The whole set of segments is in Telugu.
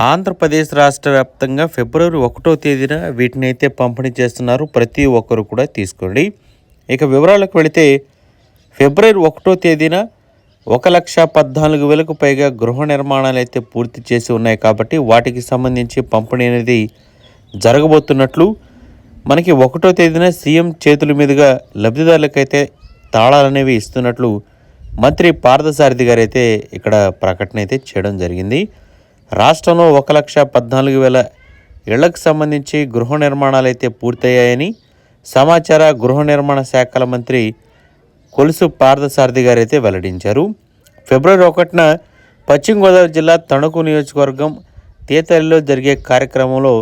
ఆంధ్రప్రదేశ్ రాష్ట్ర వ్యాప్తంగా ఫిబ్రవరి ఒకటో తేదీన వీటిని అయితే పంపిణీ చేస్తున్నారు. ప్రతి ఒక్కరు కూడా తీసుకోండి. ఇక వివరాలకు వెళితే ఫిబ్రవరి ఒకటో తేదీన ఒక లక్ష పద్నాలుగు వేలకు పైగా గృహ నిర్మాణాలు అయితే పూర్తి చేసి ఉన్నాయి కాబట్టి వాటికి సంబంధించి పంపిణీ అనేది జరగబోతున్నట్లు. మనకి ఒకటో తేదీన సీఎం చేతుల మీదుగా లబ్ధిదారులకైతే తాళాలు అనేవి ఇస్తున్నట్లు మంత్రి పార్థసారథి గారు అయితే ఇక్కడ ప్రకటన అయితే చేయడం జరిగింది. రాష్ట్రంలో ఒక లక్ష పద్నాలుగు వేల ఇళ్ళకు సంబంధించి గృహ నిర్మాణాలు అయితే పూర్తయ్యాయని సమాచార గృహ నిర్మాణ శాఖల మంత్రి కొలుసు పార్థసారథి గారు అయితే వెల్లడించారు. ఫిబ్రవరి ఒకటిన పశ్చిమ గోదావరి జిల్లా తణుకు నియోజకవర్గం తీతలిలో జరిగే కార్యక్రమంలో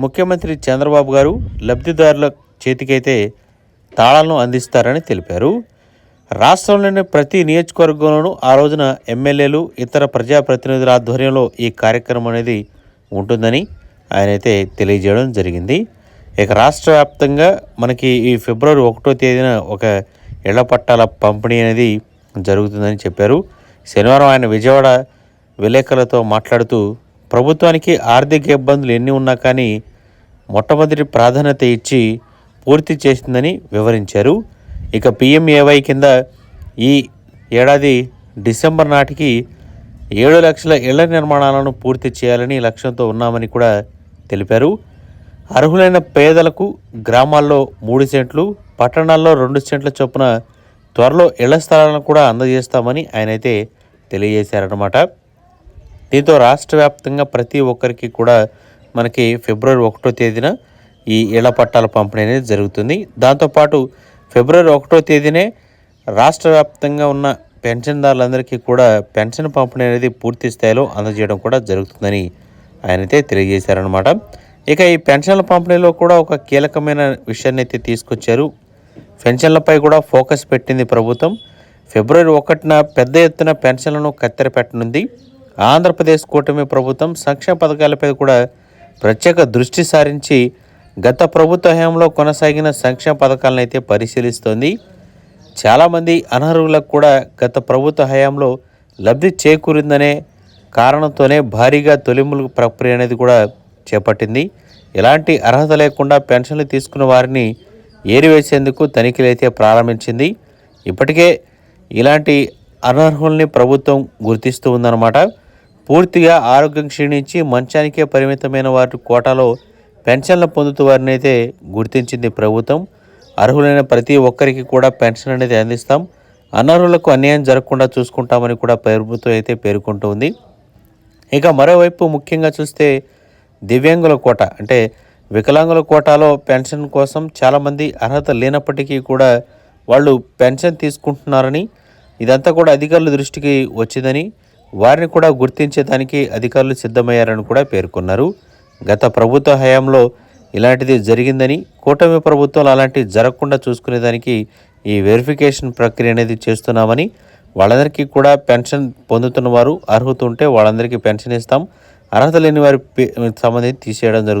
ముఖ్యమంత్రి చంద్రబాబు గారు లబ్ధిదారుల చేతికైతే తాళాలను అందిస్తారని తెలిపారు. రాష్ట్రంలోని ప్రతి నియోజకవర్గంలోనూ ఆ రోజున ఎమ్మెల్యేలు ఇతర ప్రజాప్రతినిధుల ఆధ్వర్యంలో ఈ కార్యక్రమం అనేది ఉంటుందని ఆయన అయితే తెలియజేయడం జరిగింది. ఇక రాష్ట్ర వ్యాప్తంగా మనకి ఈ ఫిబ్రవరి ఒకటో తేదీన ఒక ఇళ్ళ పట్టాల పంపిణీ అనేది జరుగుతుందని చెప్పారు. శనివారం ఆయన విజయవాడ విలేకరులతో మాట్లాడుతూ ప్రభుత్వానికి ఆర్థిక ఇబ్బందులు ఎన్ని ఉన్నా కానీ మొట్టమొదటి ప్రాధాన్యత ఇచ్చి పూర్తి చేసిందని వివరించారు. ఇక పిఎంఏవై కింద ఈ ఏడాది డిసెంబర్ నాటికి ఏడు లక్షల ఇళ్ళ నిర్మాణాలను పూర్తి చేయాలని లక్ష్యంతో ఉన్నామని కూడా తెలిపారు. అర్హులైన పేదలకు గ్రామాల్లో మూడు సెంట్లు పట్టణాల్లో రెండు సెంట్ల చొప్పున త్వరలో ఇళ్ళ స్థలాలను కూడా అందజేస్తామని ఆయన అయితే తెలియజేశారనమాట దీంతో రాష్ట్ర వ్యాప్తంగా ప్రతి ఒక్కరికి కూడా మనకి ఫిబ్రవరి ఒకటో తేదీన ఈ ఇళ్ళ పట్టాల పంపిణీ అనేది జరుగుతుంది. దాంతోపాటు ఫిబ్రవరి ఒకటో తేదీనే రాష్ట్ర వ్యాప్తంగా ఉన్న పెన్షన్దారులందరికీ కూడా పెన్షన్ పంపిణీ అనేది పూర్తి స్థాయిలో అందజేయడం కూడా జరుగుతుందని ఆయనైతే తెలియజేశారనమాట ఇక ఈ పెన్షన్ల పంపిణీలో కూడా ఒక కీలకమైన విషయాన్ని అయితే తీసుకొచ్చారు. పెన్షన్లపై కూడా ఫోకస్ పెట్టింది ప్రభుత్వం. ఫిబ్రవరి ఒకటిన పెద్ద ఎత్తున పెన్షన్లను కత్తెర పెట్టనుంది. ఆంధ్రప్రదేశ్ కూటమి ప్రభుత్వం సంక్షేమ పథకాలపై కూడా ప్రత్యేక దృష్టి సారించి గత ప్రభుత్వ హయాంలో కొనసాగిన సంక్షేమ పథకాలను అయితే పరిశీలిస్తోంది. చాలామంది అనర్హులకు కూడా గత ప్రభుత్వ హయాంలో లబ్ధి చేకూరిందనే కారణంతోనే భారీగా తొలిములు ప్రక్రియ అనేది కూడా చేపట్టింది. ఎలాంటి అర్హత లేకుండా పెన్షన్లు తీసుకున్న వారిని ఏరివేసేందుకు తనిఖీలు అయితే ప్రారంభించింది. ఇప్పటికే ఇలాంటి అనర్హుల్ని ప్రభుత్వం గుర్తిస్తూ ఉందన్నమాట. పూర్తిగా ఆరోగ్యం క్షీణించి మంచానికే పరిమితమైన వారి కోటాలో పెన్షన్లు పొందుతూ వారిని అయితే గుర్తించింది ప్రభుత్వం. అర్హులైన ప్రతి ఒక్కరికి కూడా పెన్షన్ అనేది అందిస్తాం. అనర్హులకు అన్యాయం జరగకుండా చూసుకుంటామని కూడా ప్రభుత్వం అయితే పేర్కొంటుంది. ఇక మరోవైపు ముఖ్యంగా చూస్తే దివ్యాంగుల కోట అంటే వికలాంగుల కోటాలో పెన్షన్ కోసం చాలామంది అర్హత లేనప్పటికీ కూడా వాళ్ళు పెన్షన్ తీసుకుంటున్నారని ఇదంతా కూడా అధికారుల దృష్టికి వచ్చిందని వారిని కూడా గుర్తించేదానికి అధికారులు సిద్ధమయ్యారని కూడా పేర్కొన్నారు. గత ప్రభుత్వ హయాంలో ఇలాంటిది జరిగిందని కూటమి ప్రభుత్వాలు అలాంటివి జరగకుండా చూసుకునేదానికి ఈ వెరిఫికేషన్ ప్రక్రియ అనేది చేస్తున్నామని వాళ్ళందరికీ కూడా పెన్షన్ పొందుతున్న వారు అర్హత ఉంటే వాళ్ళందరికీ పెన్షన్ ఇస్తాం. అర్హత లేని వారి పే- సంబంధించి తీసేయడం జరుగుతుంది.